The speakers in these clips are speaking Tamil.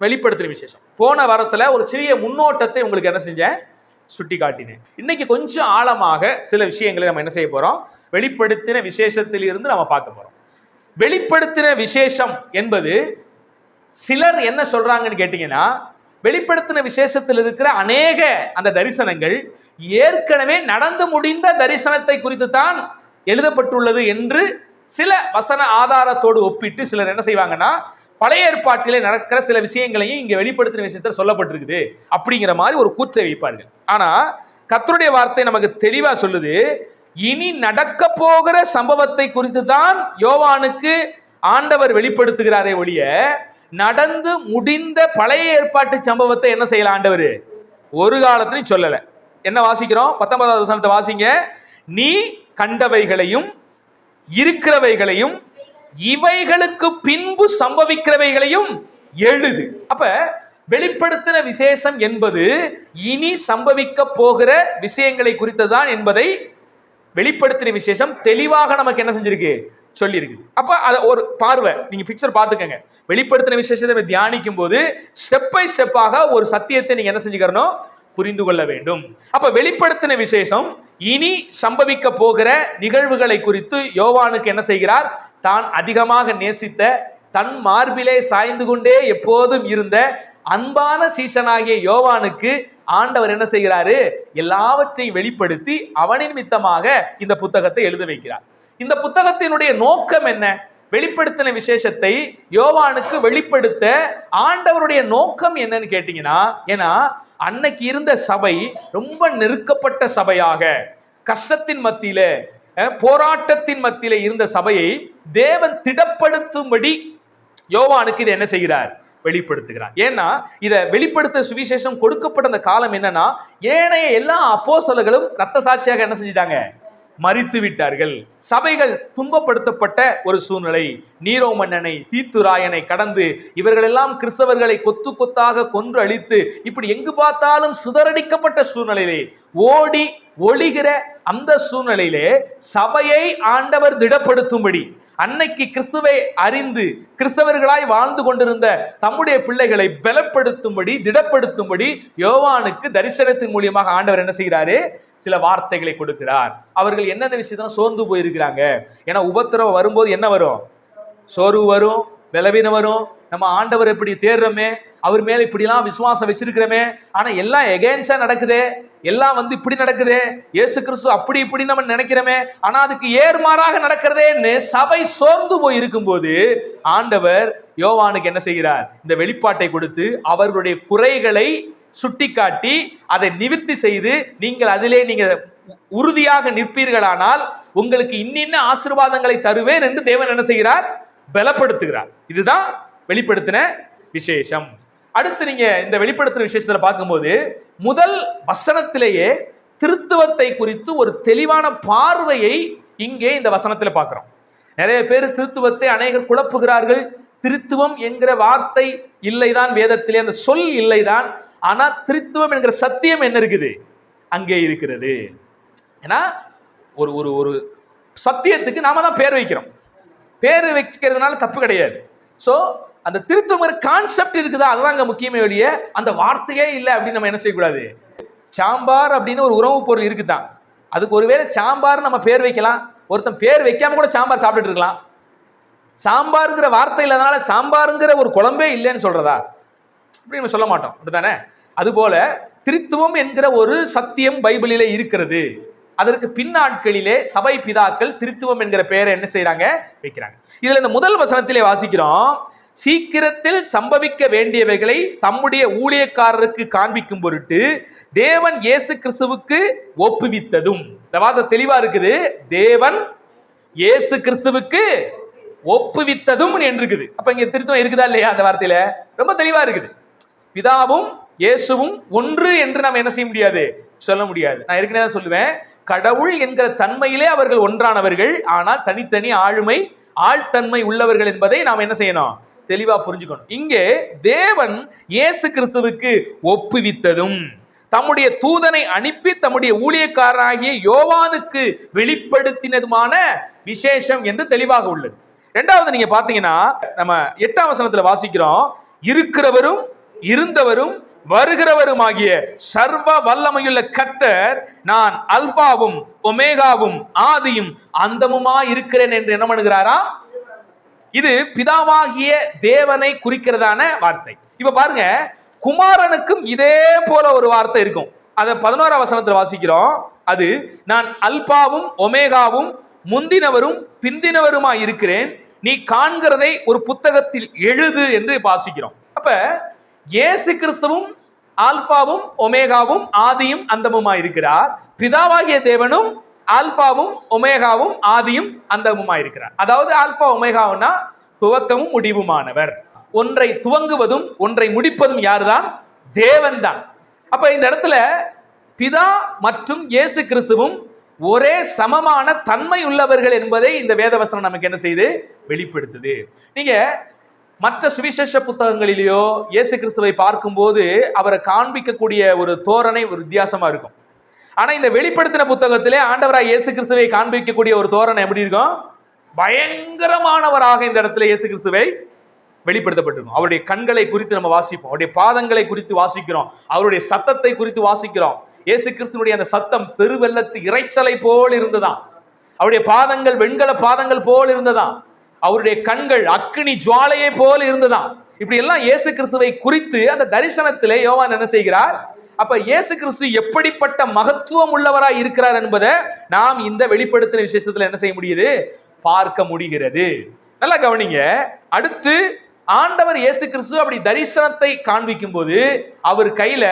வெளிப்படுத்தின விசேஷம். போன வாரத்தில் ஒரு சிறிய முன்னோட்டத்தை உங்களுக்கு என்ன செஞ்சேன்? சுட்டி காட்டினேன் இன்னைக்கு கொஞ்சம் ஆழமாக சில விஷயங்களை நம்ம என்ன செய்ய போறோம்? வெளிப்படுத்தின விசேஷத்தில் இருந்து நம்ம பார்க்க போறோம். வெளிப்படுத்தின விசேஷம் என்பது சிலர் என்ன சொல்றாங்கன்னு கேட்டீங்கன்னா வெளிப்படுத்தின விசேஷத்தில் இருக்கிற அநேக அந்த தரிசனங்கள் ஏற்கனவே நடந்து முடிந்த தரிசனத்தை குறித்து தான் எழுதப்பட்டுள்ளது என்று சில வசன ஆதாரத்தோடு ஒப்பிட்டு சிலர் என்ன செய்வாங்கன்னா பழைய ஏற்பாட்டிலே நடக்கிற சில விஷயங்களையும் இங்கே வெளிப்படுத்தின விஷயத்தில் சொல்லப்பட்டிருக்குது. அப்படிங்கிற மாதிரி ஒரு கூற்றை வைப்பார்கள். ஆனால் கத்தருடைய வார்த்தை நமக்கு தெளிவாக சொல்லுது. இனி நடக்க போகிற சம்பவத்தை குறித்து தான் யோவானுக்கு ஆண்டவர் வெளிப்படுத்துகிறாரே ஒழிய நடந்து முடிந்த பழைய ஏற்பாட்டு சம்பவத்தை என்ன செய்யல ஆண்டவர்? ஒரு காலத்திலையும் சொல்லலை. என்ன வாசிக்கிறோம்? பத்தொன்பதாவது வசனத்தை வாசிங்க. நீ கண்டவைகளையும் இருக்கிறவைகளையும் இவைகளுக்கு பின்பு சம்பவிக்கிறவைகளையும் எழுது. அப்ப வெளிப்படுத்தின விசேஷம் என்பது இனி சம்பவிக்க போகிற விஷயங்களை குறித்ததான் என்பதை வெளிப்படுத்தின விசேஷம் தெளிவாக நமக்கு என்ன செஞ்சிருக்கு? சொல்லியிருக்கு. அப்ப அத ஒரு பார்வை நீங்க பிக்சர் பார்த்துக்கங்க. வெளிப்படுத்தின விசேஷத்தை நம்ம தியானிக்கும் போது ஸ்டெப் பை ஸ்டெப்பாக ஒரு சத்தியத்தை நீங்க என்ன செஞ்சுக்கணும் புரிந்து கொள்ள வேண்டும். அப்ப வெளிப்படுத்தின விசேஷம் இனி சம்பவிக்க போகிற நிகழ்வுகளை குறித்து யோவானுக்கு என்ன செய்கிறார்? தான் அதிகமாக நேசித்த தன் மார்பிலே சாய்ந்து கொண்டே எப்போதும் இருந்த அன்பான சீசனாகிய யோவானுக்கு ஆண்டவர் என்ன செய்கிறாரு? எல்லாவற்றையும் வெளிப்படுத்தி அவனின் மித்தமாக இந்த புத்தகத்தை எழுத வைக்கிறார். இந்த புத்தகத்தினுடைய நோக்கம் என்ன? வெளிப்படுத்தின விசேஷத்தை யோவானுக்கு வெளிப்படுத்த ஆண்டவருடைய நோக்கம் என்னன்னு கேட்டீங்கன்னா ஏன்னா அன்னைக்கு இருந்த சபை ரொம்ப நெருக்கப்பட்ட சபையாக கஷ்டத்தின் மத்தியில போராட்டத்தின் மத்தியில இருந்த சபையை தேவன் திடப்படுத்தும்படி யோவானுக்கு இதை என்ன செய்கிறார்? வெளிப்படுத்துகிறார். ஏன்னா இதை வெளிப்படுத்த சுவிசேஷம் கொடுக்கப்பட்ட அந்த காலம் என்னன்னா ஏனைய எல்லா அப்போஸ்தலர்களும் ரத்த சாட்சியாக என்ன செஞ்சிட்டாங்க? மறித்து விட்டார்கள். சபைகள் துன்பப்படுத்தப்பட்ட ஒரு சூழ்நிலை. நீரோ மன்னனை தீத்துராயனை கடந்து இவர்களெல்லாம் கிறிஸ்தவர்களை கொத்து கொத்தாக கொன்று அழித்து இப்படி எங்கு பார்த்தாலும் சிதறடிக்கப்பட்ட சூழ்நிலையிலே ஓடி ஒளிகிற அந்த சூழ்நிலையிலே சபையை ஆண்டவர் திடப்படுத்தும்படி அன்னைக்கு கிறிஸ்துவை அறிந்து கிறிஸ்தவர்களாய் வாழ்ந்து கொண்டிருந்த தம்முடைய பிள்ளைகளை பலப்படுத்தும்படி திடப்படுத்தும்படி யோவானுக்கு தரிசனத்தின் மூலியமாக ஆண்டவர் என்ன செய்கிறாரு? சில வார்த்தைகளை கொடுக்கிறார். அவர்கள் என்னென்ன விஷயத்துல சோர்ந்து போயிருக்கிறாங்க? ஏன்னா உபத்திரவம் வரும்போது என்ன வரும்? சோர்வு வரும் விளவின வரும். நம்ம ஆண்டவர் இப்படி தேடுறோமே அவர் மேல இப்படிலாம் விசுவாசம் வச்சிருக்கிறோமே ஆனா எல்லாம் எகேன்ஸ்டா நடக்குதே. எல்லாம் வந்து இப்படி நடக்குதே. இயேசு கிறிஸ்து அப்படி இப்படி நம்ம நினைக்கிறோமே. ஆனா அதுக்கு ஏர்மாறாக நடக்கிறதேன்னு சபை சோர்ந்து போய் இருக்கும்போது ஆண்டவர் யோவானுக்கு என்ன செய்கிறார்? இந்த வெளிப்பாட்டை கொடுத்து அவர்களுடைய குறைகளை சுட்டிக்காட்டி அதை நிவர்த்தி செய்து நீங்கள் அதிலே நீங்கள் உறுதியாக நிற்பீர்களானால் உங்களுக்கு இன்னின்ன ஆசீர்வாதங்களை தருவேன் என்று தேவன் என்ன செய்கிறார்? பலப்படுத்துகிறார். இதுதான் வெளிப்படுத்தின விசேஷம். அடுத்து நீங்க இந்த வெளிப்படுத்தின விசேஷத்துல பார்க்கும்போது முதல் வசனத்திலேயே திருத்துவத்தை குறித்து ஒரு தெளிவான பார்வையை இங்கே இந்த வசனத்தில் பார்க்கிறோம். நிறைய பேர் திருத்துவத்தை அநேகர் குழப்புகிறார்கள். திருத்துவம் என்கிற வார்த்தை இல்லைதான் வேதத்திலே அந்த சொல் இல்லைதான். ஆனா திருத்துவம் என்கிற சத்தியம் என்ன இருக்குது? அங்கே இருக்கிறது. ஏன்னா ஒரு ஒரு ஒரு சத்தியத்துக்கு நாம தான் பேர் வைக்கிறோம். பேர் வைக்கிறதுனால தப்பு கிடையாது. ஸோ அந்த திருத்துவங்கிற கான்செப்ட் இருக்குதா? அதுதான் அங்கே முக்கியமே வெளிய. அந்த வார்த்தையே இல்லை அப்படின்னு நம்ம என்ன செய்யக்கூடாது? சாம்பார் அப்படின்னு ஒரு உறவு பொருள் இருக்குதான். அதுக்கு ஒருவேளை சாம்பார் நம்ம பேர் வைக்கலாம். ஒருத்தன் பேர் வைக்காம கூட சாம்பார் சாப்பிட்டுட்டு இருக்கலாம். சாம்பாருங்கிற வார்த்தை இல்லாதனால சாம்பாருங்கிற ஒரு குழம்பே இல்லைன்னு சொல்றதா? அப்படி நம்ம சொல்ல மாட்டோம். அப்படித்தானே? அதுபோல திருத்துவம் என்கிற ஒரு சத்தியம் பைபிளிலே இருக்கிறது. அதற்கு பின்னாட்களிலே சபை பிதாக்கள் திருத்துவம் என்கிற பெயரை என்ன செய்யறாங்க வைக்கிறாங்க. இதுல இந்த முதல் வசனத்திலே வாசிக்கிறோம். சீக்கிரத்தில் சம்பவிக்க வேண்டியவைகளை தம்முடைய ஊழியக்காரருக்கு காண்பிக்கும் பொருட்டு தேவன் இயேசு கிறிஸ்துவுக்கு ஒப்புவித்ததும். இந்த வார்த்தை தெளிவா இருக்குது. தேவன் இயேசு கிறிஸ்துவுக்கு ஒப்புவித்ததும் என்று இருக்குது. அப்ப இங்க திருத்தம் இருக்குதா இல்லையா அந்த வார்த்தையில? ரொம்ப தெளிவா இருக்குது. பிதாவும் இயேசுவும் ஒன்று என்று நாம் என்ன செய்ய முடியாது? சொல்ல முடியாது. நான் ஏற்கனவே தான் சொல்லுவேன். கடவுள் என்கிற தன்மையிலே அவர்கள் ஒன்றானவர்கள். ஆனால் தனித்தனி ஆளுமை ஆழ்தன்மை உள்ளவர்கள் என்பதை நாம் என்ன செய்யணும்? தெளிவா புரிஞ்சுக்கணும். இங்கே தேவன் இயேசு கிறிஸ்துவுக்கு ஒப்புவித்ததும் தம்முடைய தூதனை அனுப்பி தம்முடைய ஊழியக்காரனாகிய யோவானுக்கு வெளிப்படுத்தினதுமான விசேஷம் என்று தெளிவாக உள்ளது. ரெண்டாவது நீங்க பாத்தீங்கன்னா நம்ம எட்டாம் வசனத்துல வாசிக்கிறோம். இருக்கிறவரும் இருந்தவரும் வருகிறவருமாகிய சர்வ வல்லமையுள்ள கத்தர் நான் அல்பாவும் ஒமேகாவும் ஆதியும் அந்தமுமா இருக்கிறேன் என்று என்ன பண்ணுகிறாரா? இது பிதாவாகிய தேவனை குறிக்கிறதான வார்த்தை. இப்ப பாருங்க குமாரனுக்கும் இதே போல ஒரு வார்த்தை இருக்கும். அதை பதினோரா வசனத்தில் வாசிக்கிறோம். அது நான் அல்பாவும் ஒமேகாவும் முந்தினவரும் பிந்தினவருமாய் இருக்கிறேன் நீ காண்கிறதை ஒரு புத்தகத்தில் எழுது என்று வாசிக்கிறோம். அப்ப இயேசு கிறிஸ்துவும் ஆல்பாவும் ஒமேகாவும் ஆதியும் அந்தமுமா இருக்கிறார் பிதாவாகிய தேவனும் ஆல்பாவும் ஒமேகாவும் ஆதியும் அந்தமுமா இருக்கிறார் அதாவது ஆல்பா ஒமேகாவுன்னா துவக்கமும் முடிவுமானவர். ஒன்றை துவங்குவதும் ஒன்றை முடிப்பதும் யாருதான்? தேவன் தான் அப்ப இந்த இடத்துல பிதா மற்றும் இயேசு கிறிஸ்துவும் ஒரே சமமான தன்மை உள்ளவர்கள் என்பதை இந்த வேதவசனம் நமக்கு என்ன செய்து? வெளிப்படுத்துது. நீங்க மற்ற சுவிசேஷ புத்தகங்களிலேயோ இயேசு கிறிஸ்துவை பார்க்கும்போது அவரை காண்பிக்கக்கூடிய ஒரு தோரணை ஒரு வித்தியாசமா இருக்கும். ஆனா இந்த வெளிப்படுத்தின புத்தகத்திலே ஆண்டவராய் இயேசு கிறிஸ்துவை காண்பிக்கக்கூடிய ஒரு தோரணை எப்படி இருக்கும்? பயங்கரமானவராக இந்த இடத்துல இயேசு கிறிஸ்துவை வெளிப்படுத்தப்பட்டிருக்கும். அவருடைய கண்களை குறித்து நம்ம வாசிப்போம். அவருடைய பாதங்களை குறித்து வாசிக்கிறோம். அவருடைய சத்தத்தை குறித்து வாசிக்கிறோம். இயேசு கிறிஸ்துனுடைய அந்த சத்தம் பெருவெள்ளத்து இறைச்சலை போல் இருந்ததாம். அவருடைய பாதங்கள் வெண்கல பாதங்கள் போல் இருந்ததாம். அவருடைய கண்கள் அக்னி ஜுவாலையை போல் இருந்ததாம். இப்படி எல்லாம் இயேசு கிறிஸ்துவை குறித்து அந்த தரிசனத்திலே யோவான் என்ன செய்கிறார்? அப்ப இயேசு கிறிஸ்து எப்படிப்பட்ட மகத்துவம் உள்ளவராய் இருக்கிறார் என்பதை நாம் இந்த வெளிப்படுத்தின விசேஷத்துல என்ன செய்ய முடியுது? பார்க்க முடிகிறது. நல்லா கவனிங்க. அடுத்து ஆண்டவர் இயேசு கிறிஸ்து அப்படி தரிசனத்தை காண்பிக்கும் போது அவர் கையில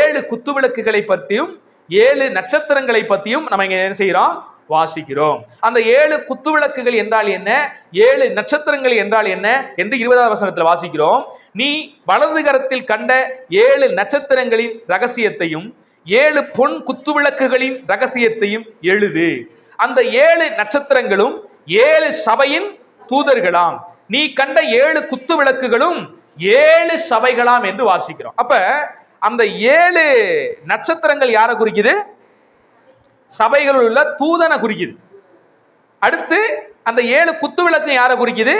ஏழு குத்துவிளக்குகளை பற்றியும் ஏழு நட்சத்திரங்களை பற்றியும் நம்ம இங்க என்ன செய்யறோம் வாசிக்கிறோம். அந்த ஏழு குத்துவிளக்குகள் என்றால் என்ன? ஏழு நட்சத்திரங்கள் என்றால் என்ன? என்று இருபதாவது வசனத்தில் வாசிக்கிறோம். நீ வலது கரத்தில் கண்ட ஏழு நட்சத்திரங்களின் ரகசியத்தையும் ஏழு பொன் குத்துவிளக்குகளின் ரகசியத்தையும் எழுது. அந்த ஏழு நட்சத்திரங்களும் ஏழு சபையின் தூதர்களாம். நீ கண்ட ஏழு குத்து விளக்குகளும் ஏழு சபைகளாம் என்று வாசிக்கிறோம். அப்ப அந்த ஏழு நட்சத்திரங்கள் யாரை குறிக்குது? சபைகளில் உள்ள தூதனை குறிக்குது. அடுத்து அந்த ஏழு குத்து விளக்கு யாரை குறிக்குது?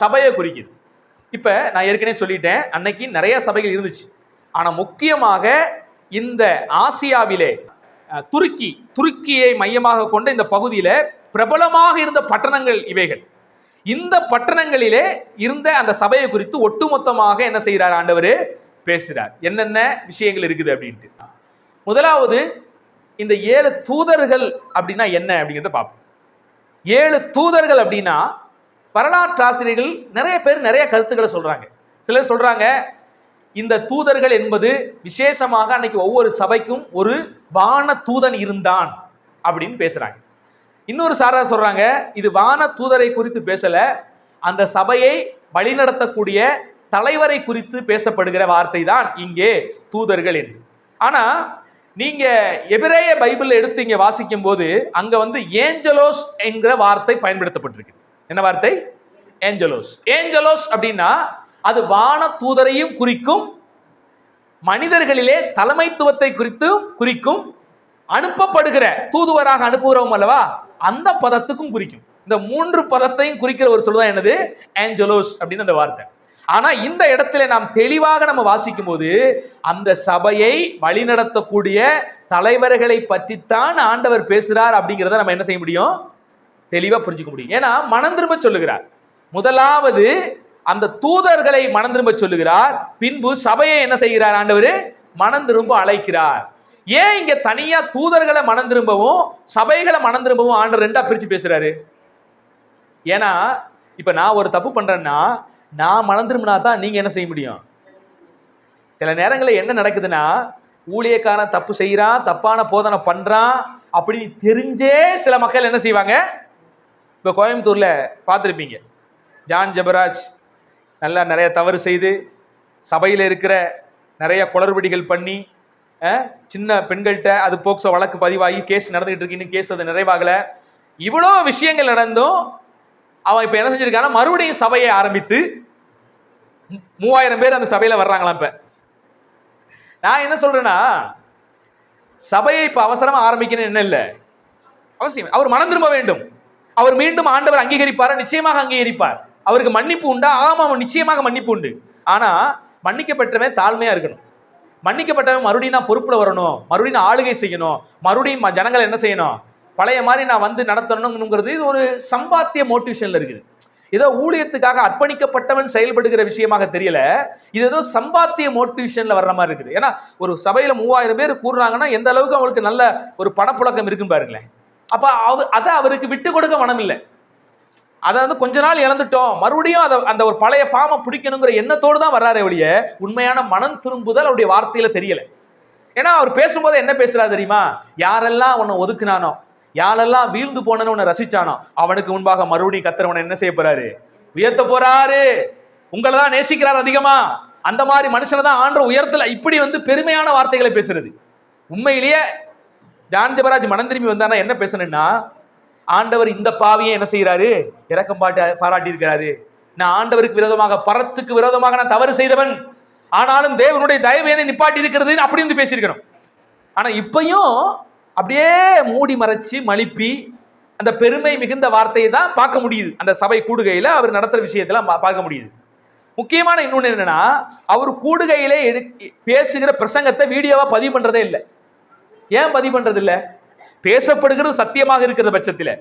சபையை குறிக்குது. இப்போ நான் ஏற்கனவே சொல்லிட்டேன் அன்னைக்கு நிறைய சபைகள் இருந்துச்சு. ஆனால் முக்கியமாக இந்த ஆசியாவிலே துருக்கி துருக்கியை மையமாக கொண்ட இந்த பகுதியில் பிரபலமாக இருந்த பட்டணங்கள் இவைகள். இந்த பட்டணங்களிலே இருந்த அந்த சபையை குறித்து ஒட்டுமொத்தமாக என்ன செய்கிறார் ஆண்டவர்? பேசுகிறார் என்னென்ன விஷயங்கள் இருக்குது அப்படின்ட்டு. முதலாவது இந்த ஏழு தூதர்கள் அப்படின்னா என்ன அப்படிங்கிறத பார்ப்போம். ஏழு தூதர்கள் அப்படின்னா வரலாற்றாசிரியர்கள் நிறைய பேர் நிறைய கருத்துக்களை சொல்றாங்க. சிலர் சொல்றாங்க இந்த தூதர்கள் என்பது விசேஷமாக அன்னைக்கு ஒவ்வொரு சபைக்கும் ஒரு வான தூதன் இருந்தான் அப்படின்னு பேசுறாங்க. இன்னொரு சாரா சொல்றாங்க இது வான தூதரை குறித்து பேசல அந்த சபையை வழிநடத்தக்கூடிய தலைவரை குறித்து பேசப்படுகிற வார்த்தை தான் இங்கே தூதர்கள் என்று. ஆனா நீங்க எபிரேய பைபிள் எடுத்து இங்க வாசிக்கும் போது அங்க வந்து ஏஞ்சலோஸ் என்கிற வார்த்தை பயன்படுத்தப்பட்டிருக்கு. என்ன வார்த்தை? ஏஞ்சலோஸ். ஏஞ்சலோஸ் அப்படின்னா அது வான தூதரையும் குறிக்கும் மனிதர்களிலே தலைமைத்துவத்தை குறித்தும் குறிக்கும் அனுப்பப்படுகிற தூதுவராக அனுப்புகிறோம் அல்லவா? அந்த பதத்துக்கும் குறிக்கும். இந்த மூன்று பதத்தையும் குறிக்கிற ஒரு சொல்லுதான் என்னது? ஏஞ்சலோஸ் அப்படின்னு அந்த வார்த்தை. ஆனா இந்த இடத்துல நாம் தெளிவாக நம்ம வாசிக்கும் போது அந்த சபையை வழிநடத்தக்கூடிய தலைவர்களை பற்றித்தான் ஆண்டவர் பேசுகிறார் அப்படிங்கிறத நம்ம என்ன செய்ய முடியும்? தெளிவாக புரிஞ்சுக்க முடியும். ஏன்னா மனம் திரும்ப சொல்லுகிறார். முதலாவது அந்த தூதர்களை மனம் திரும்ப சொல்லுகிறார். பின்பு சபையை என்ன செய்கிறார் ஆண்டவர்? மனம் திரும்ப அழைக்கிறார். ஏன் இங்க தனியா தூதர்களை மனம் திரும்பவும் சபைகளை மனம் திரும்பவும் ஆண்டவர் ரெண்டா பிரிச்சு பேசுறாரு? ஏன்னா இப்ப நான் ஒரு தப்பு பண்றேன்னா நான் மனம் தான் நீங்கள் என்ன செய்ய முடியும்? சில நேரங்களில் என்ன நடக்குதுன்னா ஊழியக்காரன் தப்பு செய்கிறான் தப்பான போதனை பண்ணுறான் அப்படின்னு தெரிஞ்சே சில மக்கள் என்ன செய்வாங்க? இப்போ கோயம்புத்தூரில் பார்த்துருப்பீங்க. ஜான் ஜெபராஜ் நல்லா நிறைய தவறு செய்து சபையில் இருக்கிற நிறைய குளறுபடிகள் பண்ணி சின்ன பெண்கள்கிட்ட அது போக்சோ வழக்கு பதிவாகி கேஸ் நடந்துகிட்டு இருக்கு இன்னும் கேஸ் அது நிறைவாகலை. இவ்வளோ விஷயங்கள் நடந்தும் அவன் இப்போ என்ன செஞ்சிருக்கான்னா மறுபடியும் சபையை ஆரம்பித்து மூவாயிரம் பேர் அந்த சபையில் வர்றாங்களாம் இப்போ. நான் என்ன சொல்றேன்னா சபையை இப்போ அவசரமாக ஆரம்பிக்கணும் என்ன இல்லை. அவசியம். அவர் மனம் திரும்ப வேண்டும். அவர் மீண்டும் ஆண்டவர் அங்கீகரிப்பாரா? நிச்சயமாக அங்கீகரிப்பார். அவருக்கு மன்னிப்பு உண்டா? ஆமா நிச்சயமாக மன்னிப்பு உண்டு. ஆனால் மன்னிக்கப்பட்டவன் தாழ்மையாக இருக்கணும். மன்னிக்கப்பட்டவன் மறுபடியும் நான் பொறுப்பில் வரணும். மறுபடியும் ஆளுகை செய்யணும். மறுபடியும் ம- ஜனங்களை என்ன செய்யணும்? பழைய மாதிரி நான் வந்து நடத்தணுங்கிறது இது ஒரு சம்பாத்திய மோட்டிவேஷன்ல இருக்குது. ஏதோ ஊழியத்துக்காக அர்ப்பணிக்கப்பட்டவன் செயல்படுகிற விஷயமாக தெரியல. இது ஏதோ சம்பாத்திய மோட்டிவேஷன்ல வர்ற மாதிரி இருக்குது. ஏன்னா ஒரு சபையில மூவாயிரம் பேர் கூடுறாங்கன்னா எந்த அளவுக்கு அவங்களுக்கு நல்ல ஒரு பணப்புழக்கம் இருக்கும் பாருங்களேன். அப்ப அவ அதை அவருக்கு விட்டு கொடுக்க மனம் இல்லை. அதை வந்து கொஞ்ச நாள் இழந்துட்டோம். மறுபடியும் அதை அந்த ஒரு பழைய ஃபார்மை பிடிக்கணுங்கிற எண்ணத்தோடு தான் வர்றாரு ஒழிய உண்மையான மனம் திரும்புதல் அவருடைய வார்த்தையில தெரியல. ஏன்னா அவர் பேசும்போது என்ன பேசுறாரு தெரியுமா? யாரெல்லாம் உன்னை ஒதுக்குனானோ யாரெல்லாம் வீழ்ந்து போனன்னு உன்னை ரசிச்சானோ அவனுக்கு முன்பாக மறுபடியும் கத்துறவனை என்ன செய்ய போறாரு? உயர்த்த போறாரு. உங்களை தான் நேசிக்கிறார் அதிகமா. அந்த மாதிரி மனுஷனை தான் ஆண்டு உயர்த்தல. இப்படி வந்து பெருமையான வார்த்தைகளை பேசுறது. உண்மையிலேயே ஜான் ஜபராஜ் மனம் திரும்பி வந்தானா என்ன பேசணும்னா ஆண்டவர் இந்த பாவியை என்ன செய்யறாரு இறக்கம் பாட்டு பாராட்டி இருக்கிறாரு நான் ஆண்டவருக்கு விரோதமாக பரத்துக்கு விரோதமாக நான் தவறு செய்தவன். ஆனாலும் தேவனுடைய தயவு என்னை நிப்பாட்டி இருக்கிறது அப்படி வந்து பேசியிருக்கிறோம். ஆனா இப்பயும் அப்படியே மூடி மறைச்சு மலிப்பி அந்த பெருமை மிகுந்த வார்த்தையை தான் பார்க்க முடியுது. அந்த சபை கூடுகையில் அவர் நடத்துகிற விஷயத்துல பார்க்க முடியுது. முக்கியமான இன்னொன்று என்னன்னா அவர் கூடுகையிலே எடு பேசுகிற பிரசங்கத்தை வீடியோவாக பதிவு பண்ணுறதே இல்லை. ஏன் பதிவு பண்ணுறது இல்லை? பேசப்படுகிறது சத்தியமாக இருக்கிற பட்சத்தில்.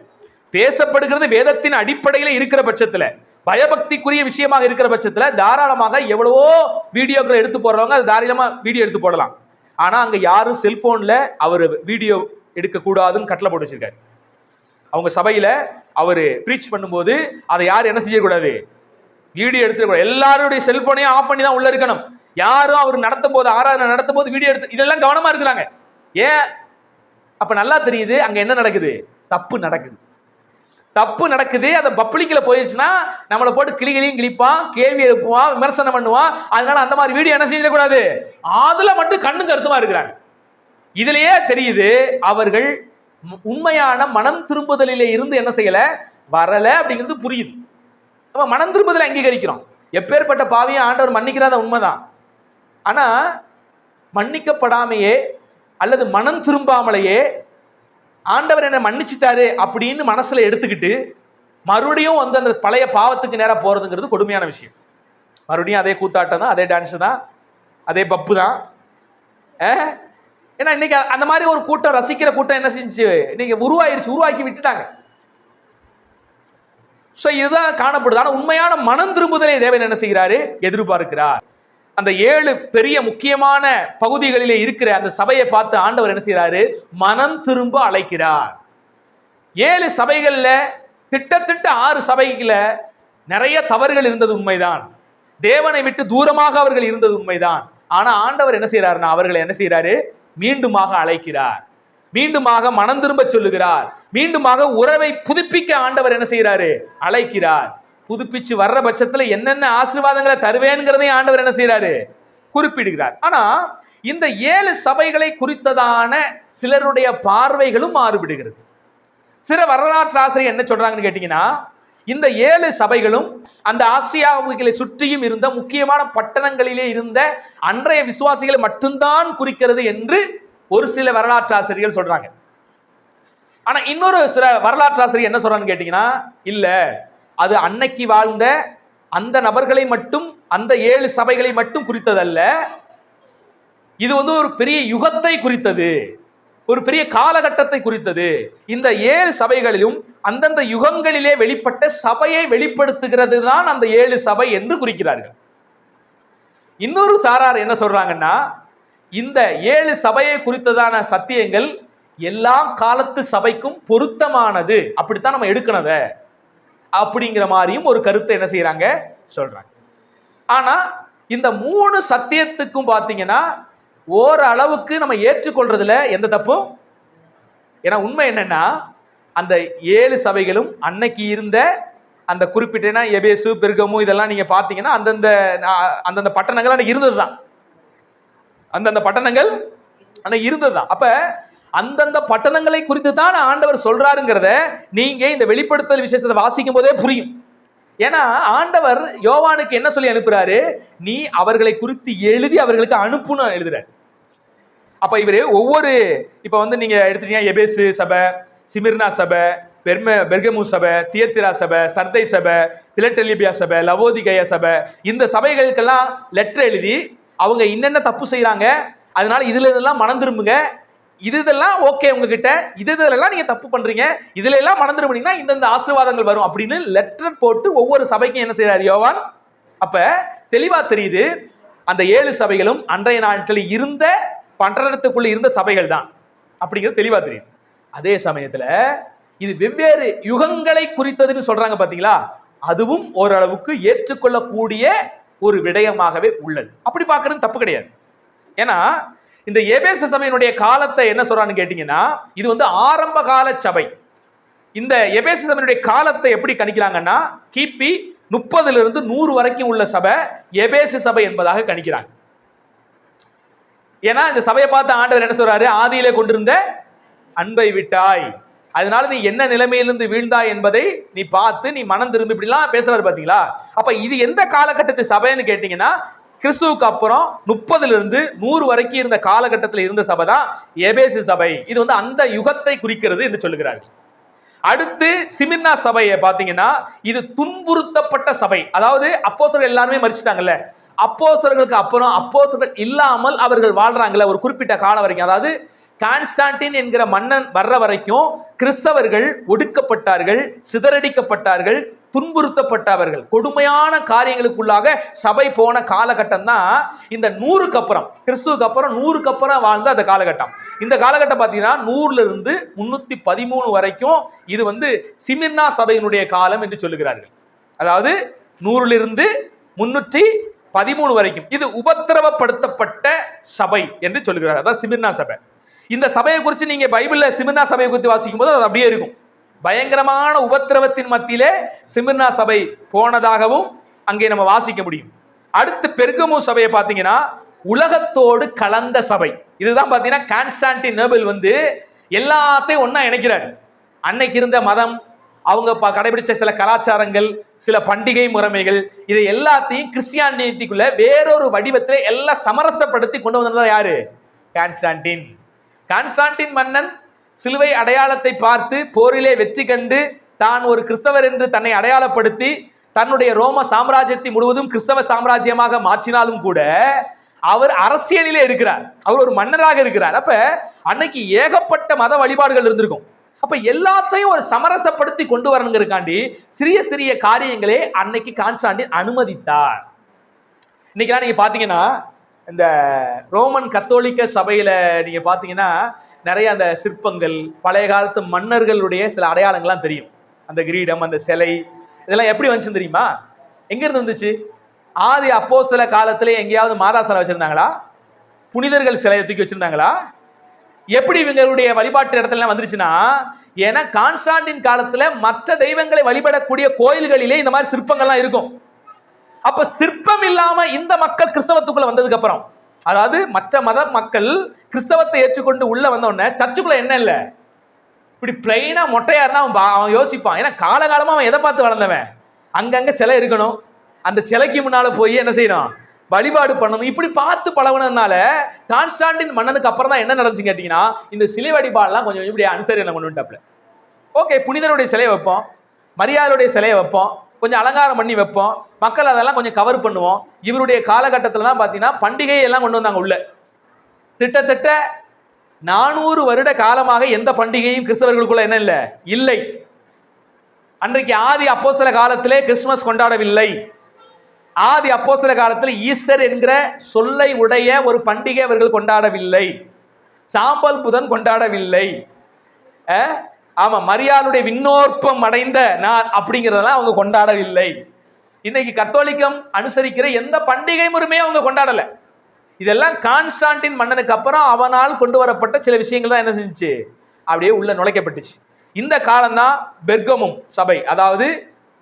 பேசப்படுகிறது வேதத்தின் அடிப்படையில் இருக்கிற பட்சத்தில். பயபக்திக்குரிய விஷயமாக இருக்கிற பட்சத்தில் தாராளமாக எவ்வளவோ வீடியோக்களை எடுத்து போடுறவங்க அது தாராளமாக வீடியோ எடுத்து போடலாம். ஆனால் அங்கே யாரும் செல்ஃபோனில் அவர் வீடியோ எடுக்கக்கூடாதுன்னு கட்டளை போட்டு வச்சிருக்காரு. அவங்க சபையில் அவர் ப்ரீச் பண்ணும்போது அதை யாரும் என்ன செய்யக்கூடாது? வீடியோ எடுத்துக்கூடாது எல்லாருடைய செல்ஃபோனையும் ஆஃப் பண்ணி தான் உள்ளே இருக்கணும். யாரும் அவர் நடத்தும் போது ஆராதனை நடத்தும் போது வீடியோ எடுத்து இதெல்லாம் கவனமாக இருக்கிறாங்க. ஏன்? அப்போ நல்லா தெரியுது அங்கே என்ன நடக்குது? தப்பு நடக்குது. தப்பு நடக்குது அதை பப்ளிக்கில் போயிடுச்சுன்னா நம்மளை போட்டு கிளிகளையும் கிழிப்பான் கேள்வி எழுப்புவான் விமர்சனம் பண்ணுவான். அதனால அந்த மாதிரி வீடியோ என்ன செஞ்சிடக்கூடாது அதில் மட்டும் கண்ணு கருத்துமா இருக்கிறாங்க. இதுலயே தெரியுது அவர்கள் உண்மையான மனம் திரும்புதலில் இருந்து என்ன செய்யல? வரல அப்படிங்கிறது புரியுது. நம்ம மனம் திரும்புதலை அங்கீகரிக்கிறோம். எப்பேற்பட்ட பாவியும் ஆண்டவர் மன்னிக்கிறாத உண்மைதான். ஆனா மன்னிக்கப்படாமையே அல்லது மனம் திரும்பாமலேயே ஆண்டவர் என்னை மன்னிச்சிட்டாரு அப்படின்னு மனசுல எடுத்துக்கிட்டு மறுபடியும் வந்து அந்த பழைய பாவத்துக்கு நேராக போகிறதுங்கிறது கொடுமையான விஷயம். மறுபடியும் அதே கூத்தாட்டம் தான் அதே டான்ஸ் தான் அதே பப்பு தான். அஹ்? ஏன்னா இன்னைக்கு அந்த மாதிரி ஒரு கூட்டம் ரசிக்கிற கூட்டம் என்ன செஞ்சு? இன்னைக்கு உருவாயிருச்சு உருவாக்கி விட்டுட்டாங்க. ஸோ இதுதான் காணப்படுது. ஆனால் உண்மையான மனம் திரும்புதலை தேவன் என்ன செய்கிறாரு? எதிர்பார்க்கிறார். அந்த ஏழு பெரிய முக்கியமான பகுதிகளிலே இருக்கிற அந்த சபையை பார்த்து ஆண்டவர் என்ன செய்கிறாரு? மனம் திரும்ப அழைக்கிறார். ஏழு சபைகள்ல திட்டத்திட்ட ஆறு சபைகள நிறைய தவறுகள் இருந்தது உண்மைதான். தேவனை விட்டு தூரமாக அவர்கள் இருந்தது உண்மைதான். ஆனா ஆண்டவர் என்ன செய்யறாருன்னா அவர்களை என்ன செய்யறாரு மீண்டுமாக அழைக்கிறார். மீண்டுமாக மனம் திரும்ப சொல்லுகிறார். மீண்டுமாக உறவை புதுப்பிக்க ஆண்டவர் என்ன செய்யறாரு அழைக்கிறார். புதுப்பிச்சு வர்ற பட்சத்தில் என்னென்ன ஆசீர்வாதங்களை தருவேங்கிறதையும் ஆண்டவர் என்ன செய்கிறாரு குறிப்பிடுகிறார். ஆனால் இந்த ஏழு சபைகளை குறித்ததான சிலருடைய பார்வைகளும் மாறுபடுகிறது. சில வரலாற்று ஆசிரியர் என்ன சொல்றாங்கன்னு கேட்டீங்கன்னா இந்த ஏழு சபைகளும் அந்த ஆசியாவுகளை சுற்றியும் இருந்த முக்கியமான பட்டணங்களிலே இருந்த அன்றைய விசுவாசிகளை மட்டும்தான் குறிக்கிறது என்று ஒரு சில வரலாற்று ஆசிரியர்கள் சொல்றாங்க. ஆனா இன்னொரு சில வரலாற்று ஆசிரியர் என்ன சொல்றான்னு கேட்டீங்கன்னா இல்லை. அது அன்னைக்கு வாழ்ந்த அந்த நபர்களை மட்டும் அந்த ஏழு சபைகளை மட்டும் குறித்ததல்ல. இது வந்து ஒரு பெரிய யுகத்தை குறித்தது. ஒரு பெரிய காலகட்டத்தை குறித்தது. இந்த ஏழு சபைகளிலும் அந்தந்த யுகங்களிலே வெளிப்பட்ட சபையை வெளிப்படுத்துகிறது தான் அந்த ஏழு சபை என்று குறிக்கிறார்கள். இன்னொரு சாரார் என்ன சொல்றாங்கன்னா இந்த ஏழு சபையை குறித்ததான சத்தியங்கள் எல்லா காலத்து சபைக்கும் பொருத்தமானது. அப்படித்தான் நம்ம எடுக்கணும் அப்படிங்கிற மாதிரியும் ஒரு கருத்தை என்ன செய்யறாங்க சொல்றாங்க. ஆனா இந்த மூணு சத்தியத்துக்கும் பார்த்தீங்கன்னா ஓரளவுக்கு நம்ம ஏற்றுக்கொள்றதுல எந்த தப்பும் ஏன்னா உண்மை என்னன்னா அந்த ஏழு சபைகளும் அன்னைக்கு இருந்த அந்த குறிப்பிட்ட எபேசு பெருகமு இதெல்லாம் நீங்க பார்த்தீங்கன்னா அந்தந்த அந்தந்த பட்டணங்கள் அன்னைக்கு இருந்தது தான் அந்தந்த பட்டணங்கள் அன்னைக்கு இருந்தது தான் அப்ப அந்தந்த பட்டணங்களை குறித்து தான் ஆண்டவர் சொல்றாருங்கிறத நீங்க இந்த வெளிப்படுத்தல் விசேஷத்தை வாசிக்கும் போதே புரியும். ஏன்னா ஆண்டவர் யோவானுக்கு என்ன சொல்லி அனுப்புறாரு? நீ அவர்களை குறித்து எழுதி அவர்களுக்கு அனுப்புன்னு எழுதுறாரு. அப்ப இவர் ஒவ்வொரு இப்ப வந்து நீங்க எடுத்துட்டீங்க எபேசு சபை சிமிர்னா சபை பெர்ம பெர்கமு சபை தியத்திரா சபை சர்தை சபை பிலட்டெலிபியா சபை லவோதிகய சபை இந்த சபைகளுக்கெல்லாம் லெட்டர் எழுதி அவங்க என்னென்ன தப்பு செய்யறாங்க அதனால இதுல இதெல்லாம் மனம் திரும்புங்க இது இதெல்லாம் ஓகே உங்ககிட்ட. இது இதெல்லாம் நீங்க தப்பு பண்றீங்க. இதுல எல்லாம் மனம் திரும்பினீங்கன்னா இந்தந்த ஆசீர்வாதங்கள் வரும் அப்படின்னு லெட்டர் போட்டு ஒவ்வொரு சபைக்கும் என்ன செய்யறாரு யோவான்? அப்ப தெளிவா தெரியுது. அந்த ஏழு சபைகளும் அன்றைய நாட்களில் இருந்த பட்டணத்துக்குள்ள இருந்த சபைகள் தான் அப்படிங்கிறது தெளிவா தெரியுது. அதே சமயத்துல இது வெவ்வேறு யுகங்களை குறித்ததுன்னு சொல்றாங்க பாத்தீங்களா? அதுவும் ஓரளவுக்கு ஏற்றுக்கொள்ளக்கூடிய ஒரு விடயமாகவே உள்ளது. அப்படி பார்க்கறது தப்பு கிடையாது. ஏன்னா இந்த எபேச சபையினுடைய காலத்தை என்ன சொல்றான்னு கேட்டீங்கன்னா இது வந்து ஆரம்ப கால சபை. இந்த எபேச சபையினுடைய காலத்தை எப்படி கணிக்கிறாங்கன்னா கிபி முப்பதுல இருந்து நூறு வரைக்கும் உள்ள சபை எபேசு சபை என்பதாக கணிக்கிறாங்க. ஏன்னா இந்த சபையை பார்த்து ஆண்டவர் என்ன சொல்றாரு? ஆதியிலே கொண்டிருந்த அன்பை விட்டாய். அதனால நீ என்ன நிலைமையிலிருந்து வீழ்ந்தாய் என்பதை நீ பார்த்து நீ மனம் திரும்பி இப்படிலாம் பேசுறாரு பாத்தீங்களா? அப்ப இது எந்த காலகட்டத்து சபைன்னு கேட்டீங்கன்னா கிறிஸ்துவுக்கு அப்புறம் முப்பதுல இருந்து நூறு வரைக்கும் இருந்த காலகட்டத்தில் இருந்த சபை தான் எபேசு சபை. இது வந்து அந்த யுகத்தை குறிக்கிறது என்று சொல்லுகிறார்கள். அடுத்து சிமிர்னா சபையை பார்த்தீங்கன்னா இது துன்புறுத்தப்பட்ட சபை. அதாவது அப்போசர்கள் எல்லாருமே மறிச்சிட்டாங்கல்ல. அப்போசர்களுக்கு அப்புறம் அப்போசர்கள் இல்லாமல் அவர்கள் வாழ்றாங்கல்ல ஒரு குறிப்பிட்ட காலம் வரைக்கும். அதாவது கான்ஸ்டான்டின் என்கிற மன்னன் வர்ற வரைக்கும் கிறிஸ்தவர்கள் ஒடுக்கப்பட்டார்கள் சிதறடிக்கப்பட்டார்கள் துன்புறுத்தப்பட்டவர்கள். கொடுமையான காரியங்களுக்குள்ளாக சபை போன காலகட்டம் தான் இந்த நூறுக்கு அப்புறம் கிறிஸ்துவுக்கு அப்புறம் நூறுக்கு அப்புறம் வாழ்ந்த அந்த காலகட்டம். இந்த காலகட்டம் பார்த்தீங்கன்னா நூறுல இருந்து முன்னூத்தி பதிமூணு வரைக்கும் இது வந்து சிமிர்னா சபையினுடைய காலம் என்று சொல்லுகிறார்கள். அதாவது நூறிலிருந்து முன்னூற்றி பதிமூணு வரைக்கும். இது உபத்திரவப்படுத்தப்பட்ட சபை என்று சொல்லுகிறார் அதான் சிமிர்னா சபை. இந்த சபையை குறித்து நீங்கள் பைபிளில் சிமிர்னா சபையை குறித்து வாசிக்கும் போது அது அப்படியே இருக்கும். பயங்கரமான உபத்திரவத்தின் மத்தியிலே சிமிர்னா சபை போனதாகவும் அங்கே நம்ம வாசிக்க முடியும். அடுத்து பெருகமு சபையை பார்த்தீங்கன்னா உலகத்தோடு கலந்த சபை. இதுதான் பார்த்தீங்கன்னா கான்ஸ்டான்டினோபிள் வந்து எல்லாத்தையும் ஒன்றா இணைக்கிறார். அன்னைக்கு இருந்த மதம் அவங்க ப- கடைபிடிச்ச சில கலாச்சாரங்கள் சில பண்டிகை முறைமைகள் இதை எல்லாத்தையும் கிறிஸ்டியானிட்டிக்குள்ள வேறொரு வடிவத்தில் எல்லாம் சமரசப்படுத்தி கொண்டு வந்தது யாரு? கான்ஸ்டான்டின். கான்ஸ்டான்டின் மன்னன் சிலுவை அடையாளத்தை பார்த்து போரிலே வெற்றி கண்டு தான் ஒரு கிறிஸ்தவர் என்று தன்னை அடையாளப்படுத்தி தன்னுடைய ரோம சாம்ராஜ்யத்தை முழுவதும் கிறிஸ்தவ சாம்ராஜ்யமாக மாற்றினாலும் கூட அவர் அரசியலிலே இருக்கிறார். அவர் ஒரு மன்னராக இருக்கிறார். அப்ப அன்னைக்கு ஏகப்பட்ட மத வழிபாடுகள் இருந்திருக்கும். அப்ப எல்லாத்தையும் ஒரு சமரசப்படுத்தி கொண்டு வரணுங்கிறக்காண்டி சிறிய சிறிய காரியங்களே அன்னைக்கு கான்ஸ்டாண்டின் அனுமதித்தார். இன்னைக்கு நீங்க பாத்தீங்கன்னா இந்த ரோமன் கத்தோலிக்க சபையில நீங்க பாத்தீங்கன்னா நிறைய அந்த சிற்பங்கள் பழைய காலத்து மன்னர்களுடைய சில அடையாளங்கள்லாம் தெரியும். அந்த கிரீடம் அந்த சிலை இதெல்லாம் எப்படி வந்துச்சு தெரியுமா? எங்கேருந்து வந்துச்சு? ஆதி அப்போஸ்தல காலத்துல எங்கேயாவது மாதா சிலை வச்சிருந்தாங்களா? புனிதர்கள் சிலையை தூக்கி வச்சிருந்தாங்களா? எப்படி இவங்களுடைய வழிபாட்டு இடத்துல வந்துருச்சுன்னா ஏன்னா கான்ஸ்டாண்டின் காலத்துல மற்ற தெய்வங்களை வழிபடக்கூடிய கோயில்களிலே இந்த மாதிரி சிற்பங்கள்லாம் இருக்கும். அப்ப சிற்பம் இல்லாம இந்த மக்கள் கிறிஸ்தவத்துக்குள்ள வந்ததுக்கு அப்புறம் அதாவது மற்ற மத மக்கள் கிறிஸ்தவத்தை ஏற்றுக்கொண்டு உள்ள வந்த உடனே சர்ச்சுக்குள்ள என்ன இல்ல? இப்படி பிளைனா மொட்டையா இருந்தா அவன் பா- அவன் யோசிப்பான். ஏன்னா காலகாலமா அவன் எதை பார்த்து வளர்ந்தவன்? அங்கங்க சிலை இருக்கணும். அந்த சிலைக்கு முன்னால போய் என்ன செய்யணும்? வழிபாடு பண்ணணும். இப்படி பார்த்து பழகுனதுனால கான்ஸ்டாண்டின் மன்னனுக்கு அப்புறம் தான் என்ன நடந்துச்சு கேட்டீங்கன்னா இந்த சிலை வழிபாடுலாம் கொஞ்சம் கொஞ்சம் இப்படி என்ன கொண்டு வந்துட்டாப்ல ஓகே புனிதருடைய சிலையை வைப்போம். மரியாதையுடைய சிலையை வைப்போம். கொஞ்சம் அலங்காரம் பண்ணி வைப்போம். மக்கள் அதெல்லாம் கொஞ்சம் கவர் பண்ணுவோம். இவருடைய காலகட்டத்தில் தான் பார்த்தீங்கன்னா பண்டிகை எல்லாம் கொண்டு வந்தாங்க உள்ள. திட்டத்தட்ட நானூறு வருட காலமாக எந்த பண்டிகையும் கிறிஸ்தவர்களுக்குள்ள என்ன இல்லை? இல்லை. அன்றைக்கு ஆதி அப்போஸ்தல காலத்திலே கிறிஸ்துமஸ் கொண்டாடவில்லை. ஆதி அப்போஸ்தல காலத்தில் ஈஸ்டர் என்கிற சொல்லை உடைய ஒரு பண்டிகை அவர்கள் கொண்டாடவில்லை. சாம்பல் புதன் கொண்டாடவில்லை. ஆமா மரியாளுடைய விண்ணோற்பம் அடைந்த நான் அப்படிங்கிறதெல்லாம் அவங்க கொண்டாடவில்லை. இன்னைக்கு கத்தோலிக்கம் அனுசரிக்கிற எந்த பண்டிகை முறையுமே அவங்க கொண்டாடல. இதெல்லாம் கான்ஸ்டான்டின் மன்னனுக்கு அப்புறம் அவனால் கொண்டு வரப்பட்ட சில விஷயங்கள் தான் என்ன செஞ்சுச்சு? அப்படியே உள்ள நுழைக்கப்பட்டுச்சு. இந்த காலம்தான் பெர்கமும் சபை. அதாவது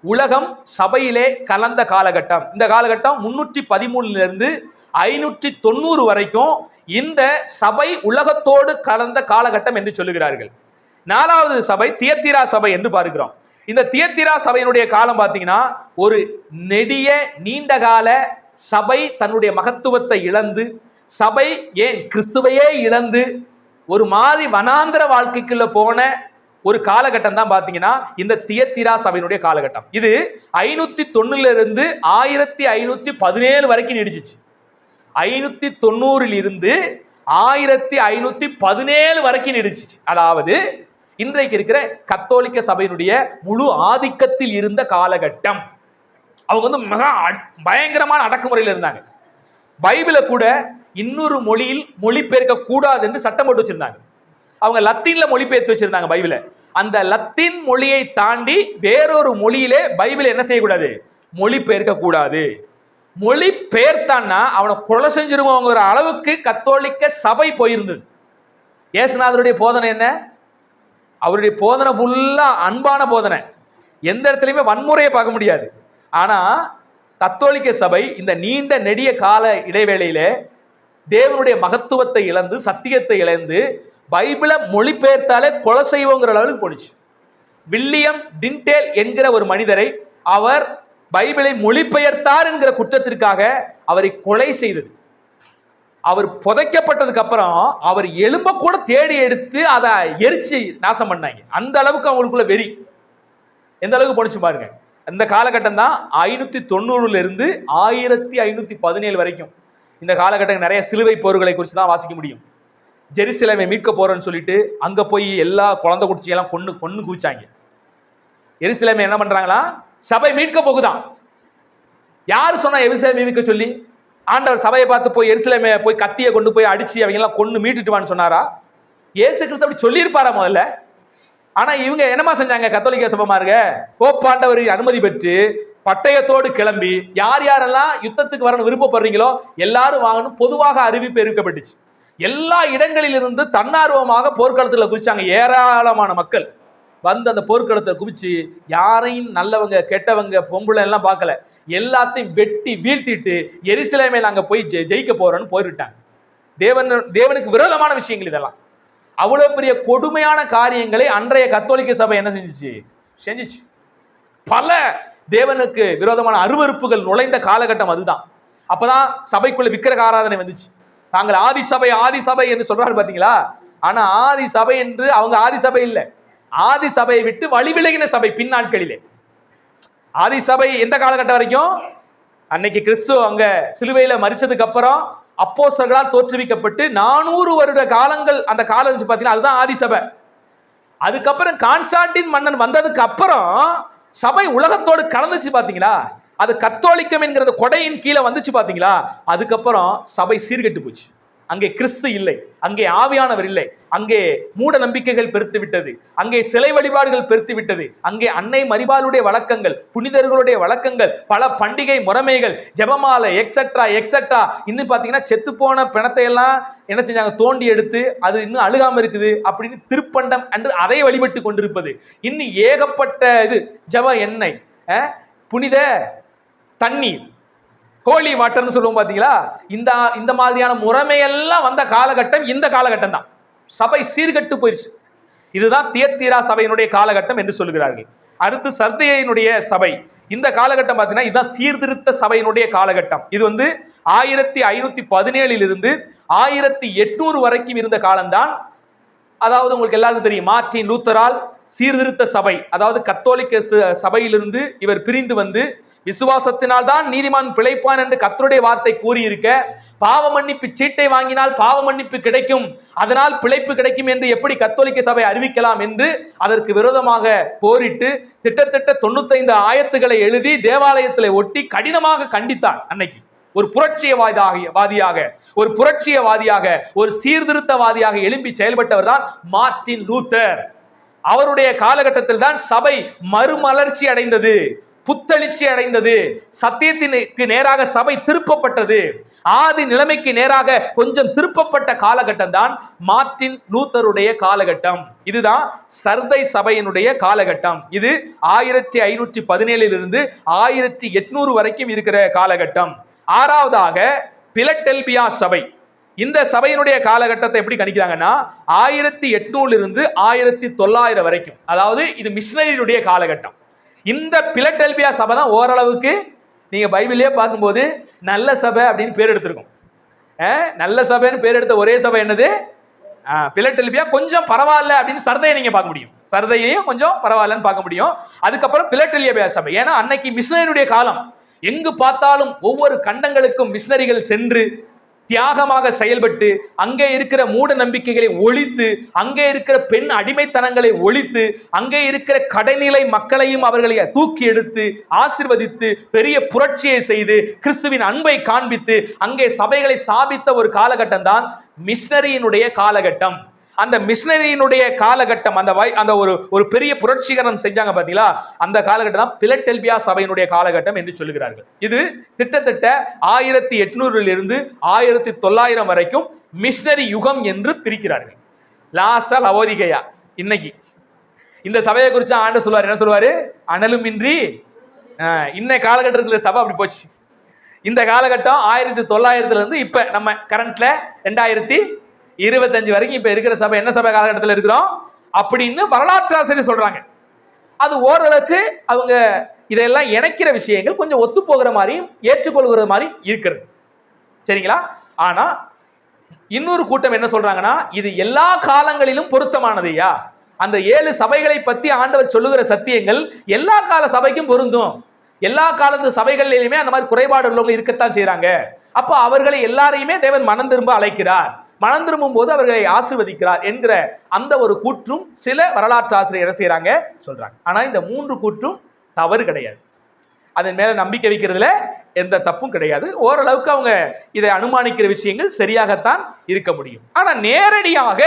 உலகம் சபையிலே கலந்த காலகட்டம். இந்த காலகட்டம் முன்னூற்றி பதிமூணுல இருந்து ஐநூற்றி தொண்ணூறு வரைக்கும் இந்த சபை உலகத்தோடு கலந்த காலகட்டம் என்று சொல்லுகிறார்கள். நாலாவது சபை தியத்திரா சபை என்று பார்க்கிறோம். இந்த தியத்திரா சபையினுடைய காலம் பார்த்தீங்கன்னா ஒரு நெடிய நீண்ட கால சபை தன்னுடைய மகத்துவத்தை இழந்து சபை ஏன் கிறிஸ்துவையே இழந்து ஒரு மாதிரி வனாந்திர வாழ்க்கைக்குள்ள போன ஒரு காலகட்டம் தான் பார்த்தீங்கன்னா இந்த தியத்திரா சபையினுடைய காலகட்டம். இது ஐநூத்தி தொண்ணூறுல இருந்து ஆயிரத்தி ஐநூத்தி பதினேழு வரைக்கும் நீடிச்சிச்சு. ஐநூத்தி தொண்ணூறில் இருந்து ஆயிரத்தி ஐநூத்தி பதினேழு வரைக்கும் நீடிச்சிச்சு. அதாவது இன்றைக்கு இருக்கிற கத்தோலிக்க சபையினுடைய முழு ஆதிக்கத்தில் இருந்த காலகட்டம். அவங்க வந்து மிக அட்- பயங்கரமான அடக்குமுறையில் இருந்தாங்க. பைபிளை கூட இன்னொரு மொழியில் மொழிபெயர்க்க கூடாது என்று சட்டம் போட்டு வச்சிருந்தாங்க. அவங்க லத்தீன்ல மொழிபெயர்த்து வச்சிருந்தாங்க பைபிளை. அந்த லத்தீன் மொழியை தாண்டி வேறொரு மொழியிலே பைபிளை என்ன செய்யக்கூடாது? மொழிபெயர்க்க கூடாது. மொழி பெயர்த்தான்னா அவனை கொலை செஞ்சிருவோங்கிற அளவுக்கு கத்தோலிக்க சபை போயிருந்தது. ஏசுநாதருடைய போதனை என்ன? அவருடைய போதனை ஃபுல்லாக அன்பான போதனை. எந்த இடத்துலையுமே வன்முறையை பார்க்க முடியாது. ஆனால் கத்தோலிக்க சபை இந்த நீண்ட நெடிய கால இடைவேளையிலே தேவனுடைய மகத்துவத்தை இழந்து சத்தியத்தை இழந்து பைபிளை மொழிபெயர்த்தாலே கொலை செய்வோங்கிற அளவுக்கு போணுச்சு வில்லியம் டின்டேல் என்கிற ஒரு மனிதரை அவர் பைபிளை மொழிபெயர்த்தார் என்கிற குற்றத்திற்காக அவரை கொலை செய்தது. அவர் புதைக்கப்பட்டதுக்கு அப்புறம் அவர் எலும்ப கூட தேடி எடுத்து அதை எரிச்சு நாசம் பண்ணாங்க. அந்த அளவுக்கு அவங்களுக்குள்ள வெறி. எந்த அளவுக்கு போனிச்சு பாருங்க. இந்த காலகட்டம் தான் ஐநூத்தி தொண்ணூறுல இருந்து ஆயிரத்தி ஐநூத்தி பதினேழு வரைக்கும். இந்த காலகட்டம் நிறைய சிலுவை போர்களை குறித்து தான் வாசிக்க முடியும். ஜெருசலேமை மீட்க போறோன்னு சொல்லிட்டு அங்க போய் எல்லா குழந்தை குடிச்சியெல்லாம் கொண்டு கொண்டு குவிச்சாங்க. எருசலேமை என்ன பண்றாங்களா? சபை மீட்க போகுதான். யார் சொன்னா எருசலேமை மீட்க சொல்லி? ஆண்டவர் சபையை பார்த்து போய் எருசலேமை போய் கத்தியை கொண்டு போய் அடிச்சு அவங்க எல்லாம் கொண்டு மீட்டுட்டுவான்னு சொன்னாரா? ஏசு கிறிஸ்து அப்படி சொல்லியிருப்பாரா முதல்ல? ஆனா இவங்க என்னமா செஞ்சாங்க? கத்தோலிக்க சபைமாருங்க போப்பாண்டவர் அனுமதி பெற்று பட்டயத்தோடு கிளம்பி யார் யாரெல்லாம் யுத்தத்துக்கு வரணும் விருப்பப்படுறீங்களோ எல்லாரும் வாங்கணும். பொதுவாக அறிவிப்பு அறிவிக்கப்பட்டுச்சு எல்லா இடங்களிலிருந்து தன்னார்வமாக போர்க்களத்தில் குதிச்சாங்க ஏராளமான மக்கள். வந்து அந்த போர்க்களத்தை குவிச்சு யாரையும் நல்லவங்க கெட்டவங்க பொம்பளை எல்லாம் பார்க்கல. எல்லாத்தையும் வெட்டி வீழ்த்திட்டு எரிசிலைமை நாங்கள் போய் ஜெ- ஜெயிக்க போறோம்னு போயிட்டாங்க தேவன் தேவனுக்கு விரோதமான விஷயங்கள் இதெல்லாம். அவ்வளோ பெரிய கொடுமையான காரியங்களை அன்றைய கத்தோலிக்க சபை என்ன செஞ்சுச்சு? செஞ்சுச்சு. பல தேவனுக்கு விரோதமான அருவருப்புகள் நுழைந்த காலகட்டம் அதுதான். அப்பதான் சபைக்குள்ள விக்கிரக ஆராதனை வந்துச்சு. தாங்கள் ஆதி சபை ஆதி சபை என்று சொல்றாரு பாத்தீங்களா? ஆனா ஆதி சபை என்று அவங்க ஆதி சபை இல்லை. ஆதி சபையை விட்டு வழிவிலகின சபை பின்னாட்களிலே. ஆதி சபை எந்த காலகட்டம் வரைக்கும்? அன்னைக்கு கிறிஸ்து அங்க சிலுவையில மறிச்சதுக்கு அப்புறம் அப்போஸ்தர்களால் தோற்றுவிக்கப்பட்டு நானூறு வருட காலங்கள் அந்த காலம் இருந்துச்சு பாத்தீங்கன்னா அதுதான் ஆதி சபை அதுக்கப்புறம் கான்ஸ்டான்டின் மன்னன் வந்ததுக்கு அப்புறம் சபை உலகத்தோடு கலந்துச்சு பாத்தீங்களா? அது கத்தோலிக்கம் என்கிற கொடையின் கீழே வந்துச்சு பாத்தீங்களா? அதுக்கப்புறம் சபை சீர்கெட்டு போச்சு. அங்கே கிறிஸ்து இல்லை அங்கே ஆவியானவர் இல்லை அங்கே மூட நம்பிக்கைகள் பெருத்து விட்டது அங்கே சிலை வழிபாடுகள் பெருத்து விட்டது அங்கே அன்னை மரிபாளுடைய வழக்கங்கள் புனிதர்களுடைய வழக்கங்கள் பல பண்டிகை முறைமைகள் ஜெபமாலை எக்ஸட்ரா எக்ஸட்ரா இன்னும் பார்த்தீங்கன்னா செத்துப்போன பிணத்தை எல்லாம் என்ன செஞ்சாங்க? தோண்டி எடுத்து அது இன்னும் அழுகாம இருக்குது அப்படின்னு திருப்பண்டம் என்று அதை வழிபட்டு கொண்டிருப்பது. இன்னும் ஏகப்பட்ட இது ஜெப எண்ணெய் புனித தண்ணீர். ஹோலி வாட்டர்னு சொல்லுவோம் பார்த்தீங்களா இந்த இந்த மாதிரியான முறைமையெல்லாம் வந்த காலகட்டம் இந்த காலகட்டம் தான். சபை சீர்கெட்டு போயிடுச்சு இதுதான் தியத்தீரா சபையினுடைய காலகட்டம் என்று சொல்கிறார்கள் அடுத்து சர்தையினுடைய சபை. இந்த காலகட்டம் பார்த்தீங்கன்னா இதுதான் சீர்திருத்த சபையினுடைய காலகட்டம். இது வந்து ஆயிரத்தி ஐநூத்தி பதினேழில் இருந்து ஆயிரத்தி எட்நூறு வரைக்கும் இருந்த காலம்தான். அதாவது உங்களுக்கு எல்லாருக்கும் தெரியும் மார்டின் லூத்தரால் சீர்திருத்த சபை அதாவது கத்தோலிக்க சபையிலிருந்து இவர் பிரிந்து வந்து விசுவாசத்தினால் தான் நீதிமான் பிழைப்பான் என்று கத்தருடைய வார்த்தை கூறியிருக்க பாவ மன்னிப்பு சீட்டை வாங்கினால் பாவ மன்னிப்பு கிடைக்கும் அதனால் பிழைப்பு கிடைக்கும் என்று எப்படி கத்தோலிக்க சபை அறிவிக்கலாம் என்று அதற்கு விரோதமாக போரிட்டு திட்டத்தட்ட தொண்ணூத்தைந்து ஆயத்துக்களை எழுதி தேவாலயத்தில் ஒட்டி கடினமாக கண்டித்தான் அன்னைக்கு. ஒரு புரட்சியவாதியாக வாதியாக ஒரு புரட்சியவாதியாக ஒரு சீர்திருத்தவாதியாக எழும்பி செயல்பட்டவர் தான் மார்ட்டின் லூத்தர். அவருடைய காலகட்டத்தில் தான் சபை மறுமலர்ச்சி அடைந்தது. புத்தெழுச்சி அடைந்தது. சத்தியத்தினுக்கு நேராக சபை திருப்பப்பட்டது. ஆதி நிலைமைக்கு நேராக கொஞ்சம் திருப்பப்பட்ட காலகட்டம் தான் மார்ட்டின் லூத்தருடைய காலகட்டம். இதுதான் சர்தை சபையினுடைய காலகட்டம். இது ஆயிரத்தி ஐநூற்றி பதினேழில் இருந்து ஆயிரத்தி எட்நூறு வரைக்கும் இருக்கிற காலகட்டம். ஆறாவதாக பிலட்டெல்பியா சபை. இந்த சபையினுடைய காலகட்டத்தை எப்படி கணிக்கிறாங்கன்னா ஆயிரத்தி எட்நூறுல இருந்து ஆயிரத்தி தொள்ளாயிரம் வரைக்கும். அதாவது இது மிஷினரியுடைய காலகட்டம். இந்த பிலட்டெல்பியா சபை தான் ஓரளவுக்கு நீங்கள் பைபிளே பார்க்கும்போது நல்ல சபை அப்படின்னு பேர் எடுத்திருக்கும். நல்ல சபைன்னு பேர் எடுத்த ஒரே சபை என்னது? பிலட்டெல்பியா கொஞ்சம் பரவாயில்ல அப்படின்னு சரதையை நீங்கள் பார்க்க முடியும். சரதையையும் கொஞ்சம் பரவாயில்லன்னு பார்க்க முடியும். அதுக்கப்புறம் பிலட்டெல்பியா சபை. ஏன்னா அன்னைக்கு மிஷினரியுடைய காலம். எங்கு பார்த்தாலும் ஒவ்வொரு கண்டங்களுக்கும் மிஷினரிகள் சென்று தியாகமாக செயல்பட்டு அங்கே இருக்கிற மூட நம்பிக்கைகளை ஒழித்து அங்கே இருக்கிற பெண் அடிமைத்தனங்களை ஒழித்து அங்கே இருக்கிற கடைநிலை மக்களையும் அவர்களை தூக்கி எடுத்து ஆசிர்வதித்து பெரிய புரட்சியை செய்து கிறிஸ்துவின் அன்பை காண்பித்து அங்கே சபைகளை சாபித்த ஒரு காலகட்டம் தான் மிஷனரியினுடைய காலகட்டம். அந்த மிஷினரியினுடைய காலகட்டம் அந்த வை அந்த ஒரு ஒரு பெரிய புரட்சிகரம் செஞ்சாங்க பார்த்தீங்களா அந்த காலகட்டம் தான் பிலட்டெல்பியா சபையினுடைய காலகட்டம் என்று சொல்லுகிறார்கள். இது கிட்டத்தட்ட ஆயிரத்தி எட்நூறுல இருந்து ஆயிரத்தி தொள்ளாயிரம் வரைக்கும் மிஷினரி யுகம் என்று பிரிக்கிறார்கள். லாஸ்டா லவோதிகையா இன்னைக்கு. இந்த சபையை குறித்து ஆண்டு சொல்லுவார். என்ன சொல்லுவார்? அனலுமின்றி ஆஹ், இன்ன காலகட்டத்தில் சபை அப்படி போச்சு. இந்த காலகட்டம் ஆயிரத்தி தொள்ளாயிரத்துல இருந்து இப்ப நம்ம கரண்ட்ல ரெண்டாயிரத்தி இருபத்தஞ்சு வரைக்கும் இப்ப இருக்கிற சபை என்ன சபை காலகட்டத்தில் இருக்கிறோம்? அப்படின்னு வரலாற்றாசிரியர் சொல்றாங்க. அது ஓரளவுக்கு அவங்க இதெல்லாம் இணைக்கிற விஷயங்கள் கொஞ்சம் ஒத்து போகிற மாதிரியும் ஏற்றுக்கொள்கிற மாதிரியும் இருக்கிறது. சரிங்களா? ஆனா இன்னொரு கூட்டம் என்ன சொல்றாங்கன்னா இது எல்லா காலங்களிலும் பொருத்தமானதையா? அந்த ஏழு சபைகளை பத்தி ஆண்டவர் சொல்லுகிற சத்தியங்கள் எல்லா கால சபைக்கும் பொருந்தும். எல்லா காலத்து சபைகளிலுமே அந்த மாதிரி குறைபாடு உள்ளவங்க இருக்கத்தான் செய்யறாங்க அப்போ அவர்களை எல்லாரையுமே தேவன் மனம் திரும்ப அழைக்கிறார். மனம் திரும்பும் போது அவர்களை ஆசிர்வதிக்கிறார் என்கிற அந்த ஒரு கூற்றும் சில வரலாற்று ஆசிரியர் என்ன செய்றாங்க சொல்றாங்க. ஆனா இந்த மூன்று கூற்றும் தவறு கிடையாது. அதன் மேல நம்பிக்கை வைக்கிறதுல எந்த தப்பும் கிடையாது. ஓரளவுக்கு அவங்க இதை அனுமானிக்கிற விஷயங்கள் சரியாகத்தான் இருக்க முடியும். ஆனா நேரடியாக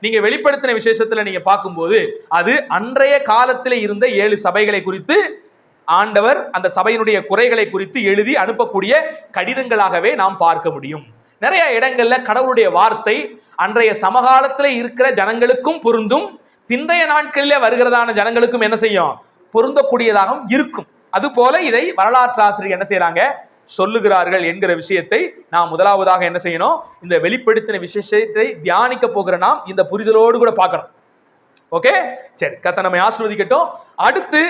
நீங்க வெளிப்படுத்தின விசேஷத்துல நீங்க பார்க்கும்போது அது அன்றைய காலத்தில் இருந்த ஏழு சபைகளை குறித்து ஆண்டவர் அந்த சபையினுடைய குறைகளை குறித்து எழுதி அனுப்பக்கூடிய கடிதங்களாகவே நாம் பார்க்க முடியும். நிறைய இடங்கள்ல கடவுளுடைய வார்த்தை அன்றைய சமகாலத்தில் இருக்கிற ஜனங்களுக்கும் பொருந்தும் பிந்தைய நாட்களிலே வருகிறதான ஜனங்களுக்கும் என்ன செய்யும்? பொருந்தக்கூடியதாகவும் இருக்கும். அதுபோல இதை வரலாற்று ஆசிரியர் என்ன செய்யறாங்க சொல்லுகிறார்கள் என்கிற விஷயத்தை நாம் முதலாவதாக என்ன செய்யணும்? இந்த வெளிப்படுத்தின விசேஷத்தை தியானிக்க போகிற நாம் இந்த புரிதலோடு கூட பார்க்கணும். ஓகே? சரி கத்த நம்மை ஆசிர்வதிக்கட்டும். அடுத்து